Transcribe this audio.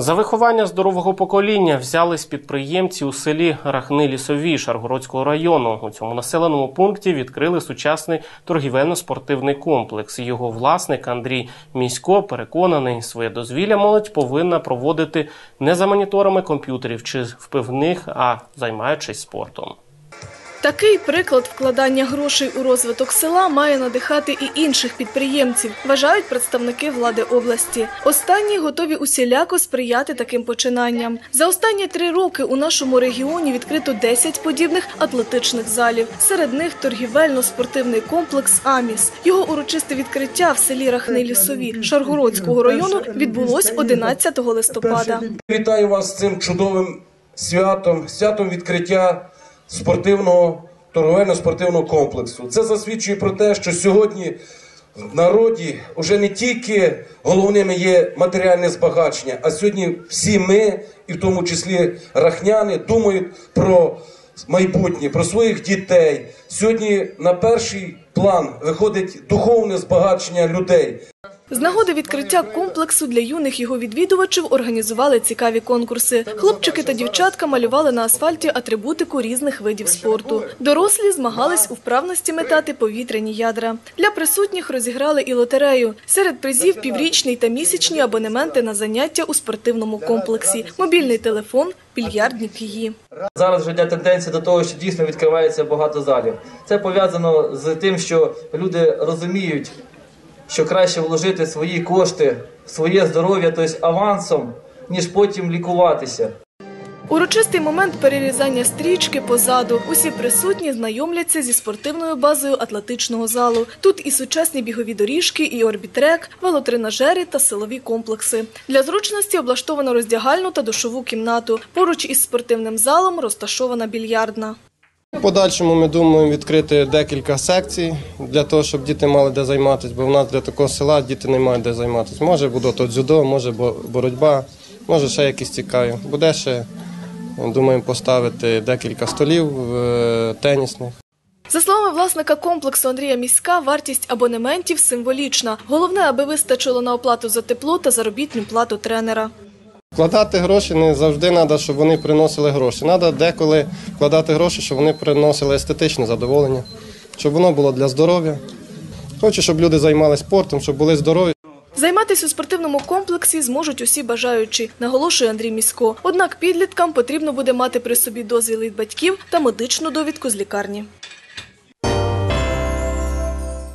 За виховання здорового покоління взялись підприємці у селі Рахни Лісові Шаргородського району. У цьому населеному пункті відкрили сучасний торгівельно-спортивний комплекс. Його власник Андрій Місько переконаний, своє дозвілля молодь повинна проводити не за моніторами комп'ютерів чи в пивних, а займаючись спортом. Такий приклад вкладання грошей у розвиток села має надихати і інших підприємців, вважають представники влади області. Останні готові усіляко сприяти таким починанням. За останні три роки у нашому регіоні відкрито 10 подібних атлетичних залів. Серед них торгівельно-спортивний комплекс Аміс. Його урочисте відкриття в селі Рахни Лісові Шаргородського району відбулось 11 листопада. Вітаю вас з цим чудовим святом, святом відкриття спортивного торговельно-спортивного комплексу. Це засвідчує про те, що сьогодні в народі вже не тільки головними є матеріальне збагачення, а сьогодні всі ми, і в тому числі рахняни, думають про майбутнє, про своїх дітей. Сьогодні на перший план виходить духовне збагачення людей. З нагоди відкриття комплексу для юних його відвідувачів організували цікаві конкурси. Хлопчики та дівчатка малювали на асфальті атрибутику різних видів спорту. Дорослі змагались у вправності метати повітряні ядра. Для присутніх розіграли і лотерею. Серед призів піврічний та місячні абонементи на заняття у спортивному комплексі, мобільний телефон, більярдні кії. Зараз вже йде тенденція до того, що дійсно відкривається багато залів. Це пов'язано з тим, що люди розуміють, що краще вложити свої кошти, своє здоров'я, тобто авансом, ніж потім лікуватися. Урочистий момент перерізання стрічки позаду. Усі присутні знайомляться зі спортивною базою атлетичного залу. Тут і сучасні бігові доріжки, і орбітрек, велотренажери та силові комплекси. Для зручності облаштовано роздягальну та душову кімнату. Поруч із спортивним залом розташована більярдна. В подальшому ми думаємо відкрити декілька секцій для того, щоб діти мали де займатися, бо в нас для такого села діти не мають де займатися. Може буде то дзюдо, може боротьба, може ще якісь цікаві. Буде ще, думаємо, поставити декілька столів е, тенісних. За словами власника комплексу Андрія Міська, вартість абонементів символічна. Головне, аби вистачило на оплату за тепло та заробітну плату тренера. Вкладати гроші не завжди треба, щоб вони приносили гроші. Треба деколи вкладати гроші, щоб вони приносили естетичне задоволення, щоб воно було для здоров'я. Хочу, щоб люди займалися спортом, щоб були здорові. Займатися у спортивному комплексі зможуть усі бажаючі, наголошує Андрій Місько. Однак підліткам потрібно буде мати при собі дозвіл від батьків та медичну довідку з лікарні.